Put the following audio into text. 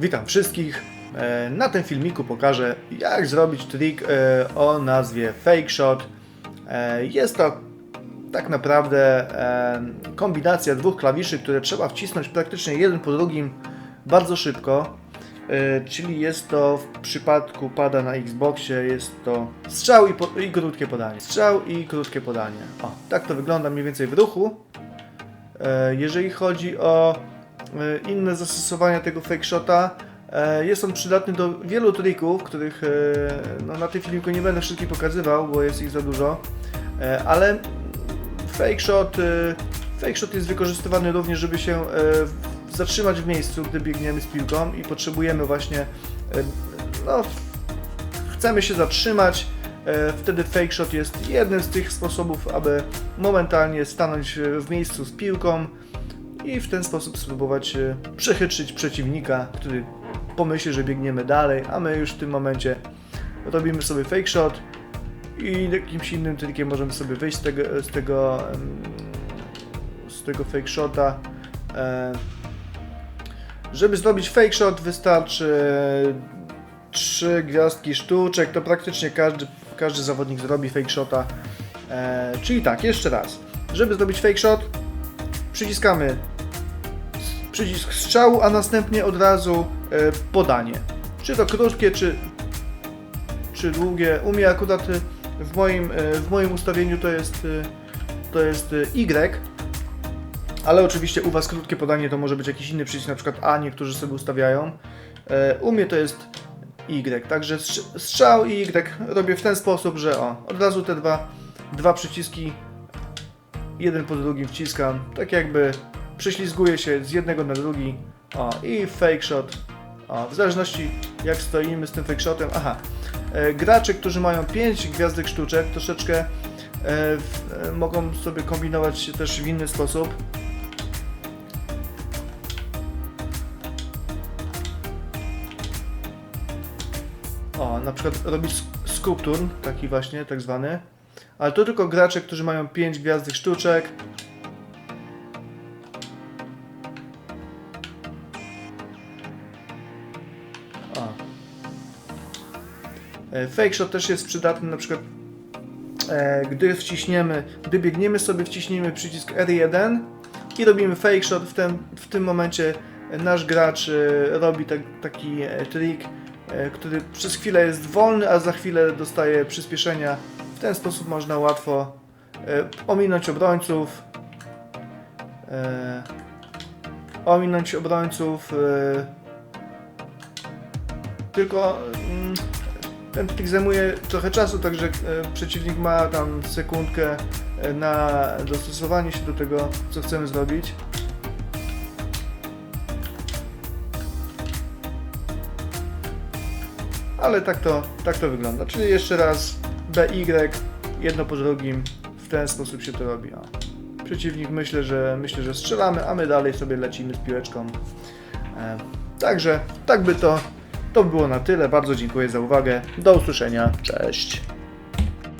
Witam wszystkich. E, Na tym filmiku pokażę jak zrobić trik e, o nazwie Fake Shot. E, Jest to tak naprawdę kombinacja dwóch klawiszy, które trzeba wcisnąć praktycznie jeden po drugim bardzo szybko. Czyli jest to w przypadku pada na Xboxie jest to strzał i, po, i krótkie podanie. Strzał i krótkie podanie. O, tak to wygląda mniej więcej w ruchu. Jeżeli chodzi o inne zastosowania tego fake shota, e, jest on przydatny do wielu trików, których e, no, na tym filmiku nie będę wszystkich pokazywał, bo jest ich za dużo, E, ale fake shot, e, fake shot jest wykorzystywany również, żeby się e, zatrzymać w miejscu, gdy biegniemy z piłką i potrzebujemy właśnie, e, no, chcemy się zatrzymać, e, wtedy fake shot jest jednym z tych sposobów, aby momentalnie stanąć e, w miejscu z piłką i w ten sposób spróbować e, przechytrzyć przeciwnika, który pomyśli, że biegniemy dalej, a my już w tym momencie robimy sobie fake shot i jakimś innym trikiem możemy sobie wyjść z tego, z tego, z tego fake shota. E, Żeby zrobić fake shot wystarczy trzy gwiazdki sztuczek, to praktycznie każdy, każdy zawodnik zrobi fake shota. E, czyli tak, jeszcze raz. Żeby zrobić fake shot, przyciskamy przycisk strzału, a następnie od razu e, podanie. Czy to krótkie, czy, czy długie. U mnie akurat e, w moim, e, w moim ustawieniu to jest, to jest Y, ale oczywiście u Was krótkie podanie to może być jakiś inny przycisk, na przykład A, niektórzy sobie ustawiają. U mnie to jest Y, także strz- strzał i Y robię w ten sposób, że o, od razu te dwa, dwa przyciski jeden po drugim wciskam, tak jakby prześlizguję się z jednego na drugi, o, i fake shot, o, w zależności jak stoimy z tym fake shotem, aha, e, gracze, którzy mają 5 gwiazdek sztuczek, troszeczkę e, w, e, mogą sobie kombinować też w inny sposób, O, na przykład robić scoop turn, taki właśnie, tak zwany. Ale to tylko gracze, którzy mają 5 gwiazdek sztuczek. O. E, Fake shot też jest przydatny na przykład e, gdy wciśniemy, gdy biegniemy sobie, wciśnijmy przycisk R1 i robimy fake shot, w tym, w tym momencie nasz gracz e, robi tak, taki trik, który przez chwilę jest wolny, a za chwilę dostaje przyspieszenia. W ten sposób można łatwo e, ominąć obrońców, e, ominąć obrońców, e, tylko mm, ten trik zajmuje trochę czasu, także przeciwnik ma tam sekundkę na dostosowanie się do tego, co chcemy zrobić. Ale tak to, tak to wygląda. Czyli jeszcze raz BY, jedno po drugim, w ten sposób się to robi. O. Przeciwnik myślę, że myślę, że strzelamy, a my dalej sobie lecimy z piłeczką. E, także tak by to, to by było na tyle. Bardzo dziękuję za uwagę. Do usłyszenia. Cześć.